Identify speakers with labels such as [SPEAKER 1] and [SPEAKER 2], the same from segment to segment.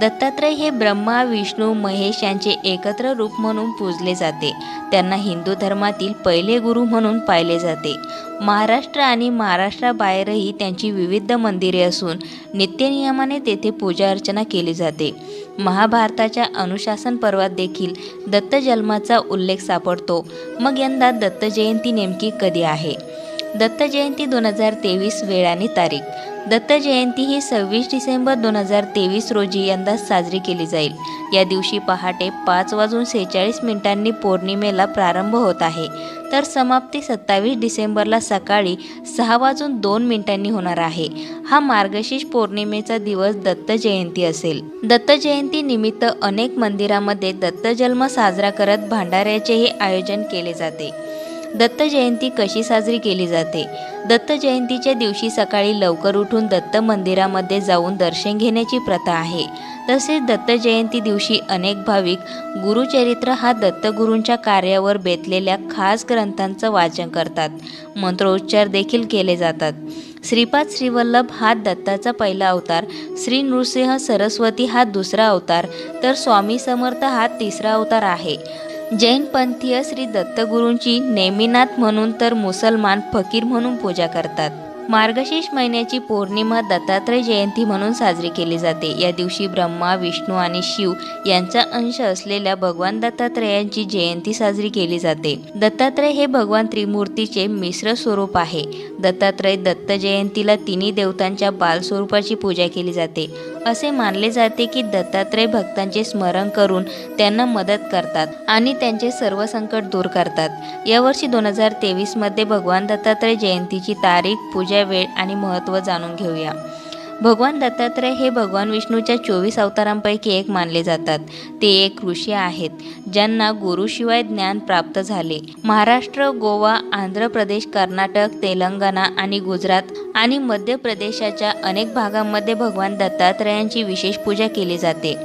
[SPEAKER 1] दत्तात्रय हे ब्रह्मा विष्णू महेश यांचे एकत्र रूप म्हणून पूजले जाते. त्यांना हिंदू धर्मातील पहिले गुरु म्हणून पाहिले जाते. महाराष्ट्र आणि महाराष्ट्राबाहेरही त्यांची विविध मंदिरे असून नित्यनियमाने तेथे पूजा अर्चना केली जाते. महाभारताच्या अनुशासन पर्वात देखील दत्त जन्माचा उल्लेख सापडतो. मग यंदा दत्त जयंती नेमकी कधी आहे? दत्त जयंती दोन हजार तेवीस वेळ आणि तारीख. दत्त जयंती ही सव्वीस डिसेंबर दोन हजार तेवीस रोजी यंदा साजरी केली जाईल. या दिवशी पहाटे पाच वाजून सेहेचाळीस मिनिटांनी पौर्णिमेला प्रारंभ होत आहे. तर समाप्ती सत्तावीस डिसेंबरला सकाळी सहा वाजून दोन मिनिटांनी होणार आहे. हा मार्गशीर्ष पौर्णिमेचा दिवस दत्त जयंती असेल. दत्त जयंती निमित्त अनेक मंदिरामध्ये दत्तजन्म साजरा करत भांडाऱ्याचेही आयोजन केले जाते. दत्त जयंती कशी साजरी केली जाते? दत्त जयंतीच्या दिवशी सकाळी लवकर उठून दत्त मंदिरामध्ये जाऊन दर्शन घेण्याची प्रथा आहे. तसेच दत्त जयंती दिवशी अनेक भाविक गुरुचरित्र हा दत्तगुरूंच्या कार्यावर बेतलेल्या खास ग्रंथांचं वाचन करतात. मंत्रोच्चार देखील केले जातात. श्रीपाद श्रीवल्लभ हा दत्ताचा पहिला अवतार श्री नृसिंह सरस्वती हा दुसरा अवतार तर स्वामी समर्थ हा तिसरा अवतार आहे. जैनपंथीय श्री दत्तगुरूंची नेमिनाथ म्हणून तर मुसलमान फकीर म्हणून पूजा करतात. मार्गशीर्ष महिन्याची पौर्णिमा दत्तात्रय जयंती म्हणून साजरी केली जाते. या दिवशी ब्रह्मा विष्णू आणि शिव यांचा अंश असलेल्या भगवान दत्तात्रयांची जयंती साजरी केली जाते. दत्तात्रय हे भगवान त्रिमूर्तीचे मिश्र स्वरूप आहे. दत्तात्रय दत्त जयंतीला तिन्ही देवतांच्या बालस्वरूपाची पूजा केली जाते. असे मानले जाते की दत्तात्रय भक्तांचे स्मरण करून त्यांना मदत करतात आणि त्यांचे सर्व संकट दूर करतात. यावर्षी दोन हजार तेवीसमध्ये भगवान दत्तात्रय जयंतीची तारीख पूजा वेळ आणि महत्त्व जाणून घेऊया. भगवान दत्तात्रय हे भगवान विष्णूच्या चोवीस अवतारांपैकी एक मानले जातात. ते एक ऋषी आहेत ज्यांना गुरुशिवाय ज्ञान प्राप्त झाले. महाराष्ट्र गोवा आंध्र प्रदेश कर्नाटक तेलंगणा आणि गुजरात आणि मध्य प्रदेशाच्या अनेक भागांमध्ये भगवान दत्तात्रयांची विशेष पूजा केली जाते.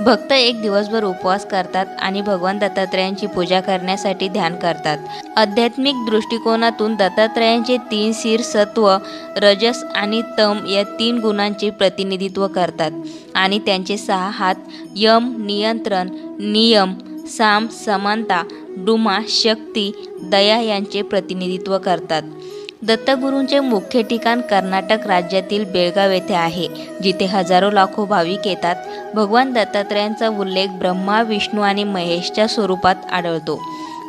[SPEAKER 1] भक्त एक दिवसभर उपवास करतात आणि भगवान दत्तात्रयांची पूजा करण्यासाठी ध्यान करतात. आध्यात्मिक दृष्टिकोनातून दत्तात्रयांचे तीन सीर सत्व रजस आणि तम या तीन गुणांचे प्रतिनिधित्व करतात. आणि त्यांचे सहा हात यम नियंत्रण नियम साम समानता डुमा शक्ती दया यांचे प्रतिनिधित्व करतात. दत्तगुरूंचे मुख्य ठिकाण कर्नाटक राज्यातील बेळगाव येथे आहे जिथे हजारो लाखो भाविक येतात. भगवान दत्तात्रयांचा उल्लेख ब्रह्मा विष्णू आणि महेशच्या स्वरूपात आढळतो.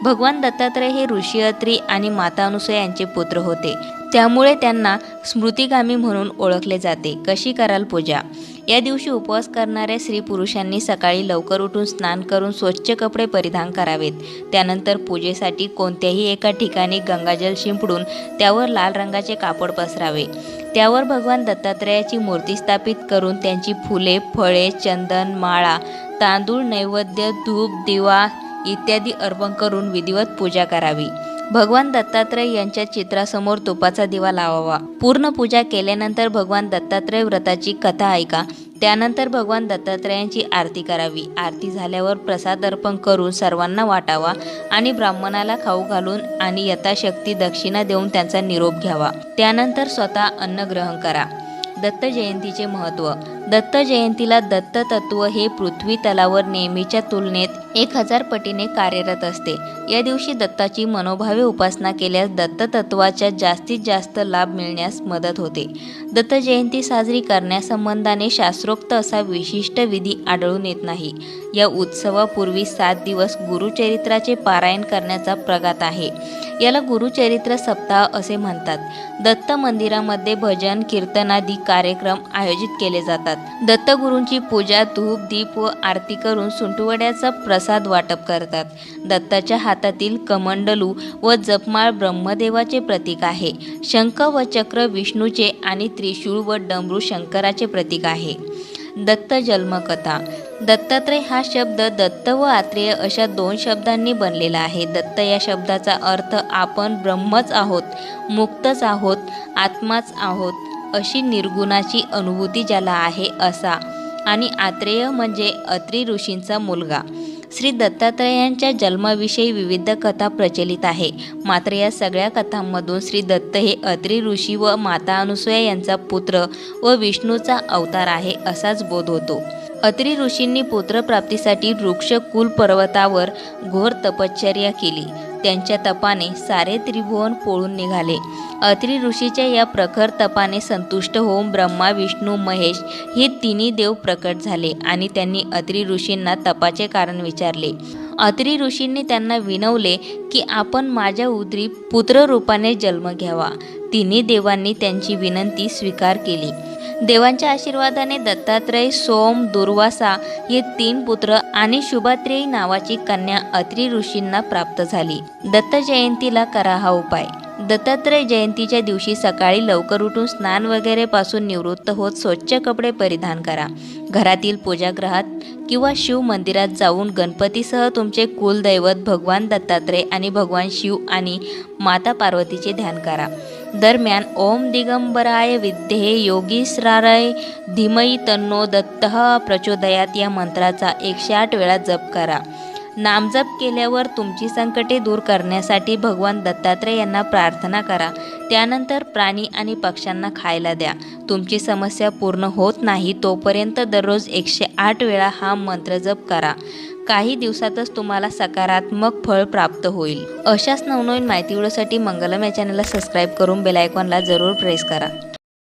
[SPEAKER 1] भगवान दत्तात्रय हे ऋषी अत्री आणि माता अनुसया यांचे पुत्र होते. त्यामुळे त्यांना स्मृतिगामी म्हणून ओळखले जाते. कशी कराल पूजा? या दिवशी उपवास करणाऱ्या स्त्री पुरुषांनी सकाळी लवकर उठून स्नान करून स्वच्छ कपडे परिधान करावेत. त्यानंतर पूजेसाठी कोणत्याही एका ठिकाणी गंगाजल शिंपडून त्यावर लाल रंगाचे कापड पसरावे. त्यावर भगवान दत्तात्रयाची मूर्ती स्थापित करून त्यांची फुले फळे चंदन माळा तांदूळ नैवेद्य धूप दिवा इत्यादी अर्पण करून विधिवत पूजा करावी. भगवान दत्तात्रय यांच्या चित्रासमोर तुपाचा दिवा लावावा. पूर्ण पूजा केल्यानंतर भगवान दत्तात्रय व्रताची कथा ऐका. त्यानंतर भगवान दत्तात्रयांची आरती करावी. आरती झाल्यावर प्रसाद अर्पण करून सर्वांना वाटावा आणि ब्राह्मणाला खाऊ घालून आणि यथाशक्ती दक्षिणा देऊन त्यांचा निरोप घ्यावा. त्यानंतर स्वतः अन्न ग्रहण करा. दत्त जयंतीचे महत्त्व. दत्त जयंतीला दत्त तत्व हे पृथ्वी तलावर नेहमीच्या तुलनेत एक हजार पटीने कार्यरत असते. या दिवशी दत्ताची मनोभावे उपासना केल्यास दत्त तत्वाच्या जास्तीत जास्त लाभ मिळण्यास मदत होते. दत्त जयंती साजरी करण्यासंबंधाने शास्त्रोक्त असा विशिष्ट विधी आढळून येत नाही. या उत्सवापूर्वी सात दिवस गुरुचरित्राचे पारायण करण्याचा प्रघात आहे. याला गुरुचरित्र सप्ताह असे म्हणतात. दत्त मंदिरामध्ये भजन कीर्तनादी कार्यक्रम आयोजित केले जातात. दत्तगुरूंची पूजा धूप दीप व आरती करून सुंटवड्याचा प्रसाद वाटप करतात. दत्ताच्या हातातील कमंडलू व जपमाळ ब्रह्मदेवाचे प्रतीक आहे. शंख व चक्र विष्णूचे आणि त्रिशूळ व डमरू शंकराचे प्रतीक आहे. दत्त जन्मकथा. दत्तात्रय हा शब्द दत्त व आत्रेय अशा दोन शब्दांनी बनलेला आहे. दत्त या शब्दाचा अर्थ आपण ब्रह्मच आहोत मुक्तच आहोत आत्माच आहोत अशी निर्गुणाची अनुभूती ज्याला आहे असा. आणि आत्रेय म्हणजे अत्री ऋषींचा मुलगा. श्री दत्तात्रयांच्या जन्माविषयी विविध कथा प्रचलित आहे. मात्र या सगळ्या कथांमधून श्री दत्त हे अत्री ऋषी व माता अनुसूया यांचा पुत्र व विष्णूचा अवतार आहे असाच बोध होतो. अत्रि ऋषींनी पुत्रप्राप्तीसाठी वृक्षकुल पर्वतावर घोर तपश्चर्या केली. त्यांच्या तपाने सारे त्रिभुवन पोळून निघाले. अत्रि ऋषीच्या या प्रखर तपाने संतुष्ट होऊन ब्रह्मा विष्णू महेश हे तिन्ही देव प्रकट झाले आणि त्यांनी अत्रि ऋषींना तपाचे कारण विचारले. अत्रि ऋषींनी त्यांना विनवले की आपण माझ्या उदरी पुत्ररूपाने जन्म घ्यावा. तिन्ही देवांनी त्यांची विनंती स्वीकार केली. देवांच्या आशीर्वादाने दत्तात्रय सोम दुर्वासा हे तीन पुत्र आणि शुभात्रेयी नावाची कन्या अत्रि ऋषींना प्राप्त झाली. दत्त जयंतीला करा हा उपाय. दत्तात्रय जयंतीच्या दिवशी सकाळी लवकर उठून स्नान वगैरे पासून निवृत्त होत स्वच्छ कपडे परिधान करा. घरातील पूजागृहात किंवा शिव मंदिरात जाऊन गणपतीसह तुमचे कुलदैवत भगवान दत्तात्रय आणि भगवान शिव आणि माता पार्वतीचे ध्यान करा. दरम्यान ओम दिगंबराय विद्ये योगीश्रारय. धीमई तन्नो दत्त प्रचोदयात या मंत्राचा एकशे आठ वेळा जप करा. नामजप केल्यावर तुमची संकटे दूर करण्यासाठी भगवान दत्तात्रय यांना प्रार्थना करा. त्यानंतर प्राणी आणि पक्ष्यांना खायला द्या. तुमची समस्या पूर्ण होत नाही तोपर्यंत दररोज एकशे आठ वेळा हा मंत्र जप करा. काही दिवसातच तुम्हाला सकारात्मक फळ प्राप्त होईल. अशाच नवनवीन माहिती व्हिडिओसाठी मंगलम या चॅनलला सबस्क्राईब करून बेलायकॉनला जरूर प्रेस करा.